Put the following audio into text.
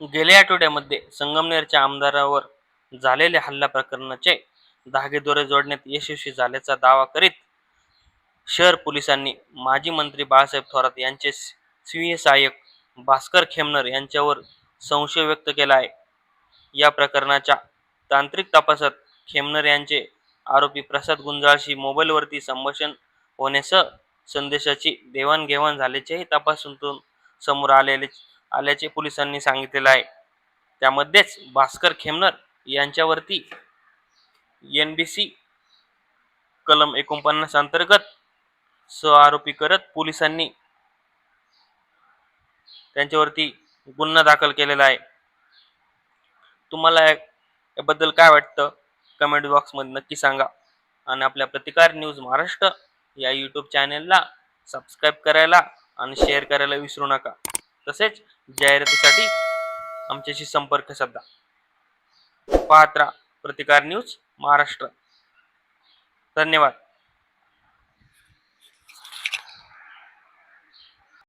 गेल्या आठवड्यामध्ये संगमनेरच्या आमदारावर झालेल्या हल्ला प्रकरणाचे धागेदोरे जोडण्यात यशस्वी झाल्याचा दावा करीत शहर पोलिसांनी माजी मंत्री बाळासाहेब थोरात यांचे स्वीय सहाय्यक भास्कर खेमनर यांच्यावर संशय व्यक्त केला आहे. या प्रकरणाच्या तांत्रिक तपासात खेमनर यांचे आरोपी प्रसाद गुंजाळशी मोबाईलवरती संभाषण होण्यासह संदेशाची देवाणघेवाण झाल्याचेही तपासून समोर आलेले आल्याचे पोलिसांनी सांगितलेलं आहे. त्यामध्येच भास्कर खेमनर यांच्यावरती एन बी सी कलम एकोणपन्नास अंतर्गत आरोपी करत पोलिसांनी त्यांच्यावरती गुन्हा दाखल केलेला आहे. तुम्हाला याबद्दल काय वाटतं? कमेंट बॉक्समध्ये नक्की सांगा. आणि आपल्या प्रतिकार न्यूज महाराष्ट्र या यूट्यूब चॅनेलला सबस्क्राईब करायला आणि शेअर करायला विसरू नका. तसेच जाहिरातीसाठी आमच्याशी संपर्क साधा. पाहत राहा प्रतिकार न्यूज महाराष्ट्र. धन्यवाद.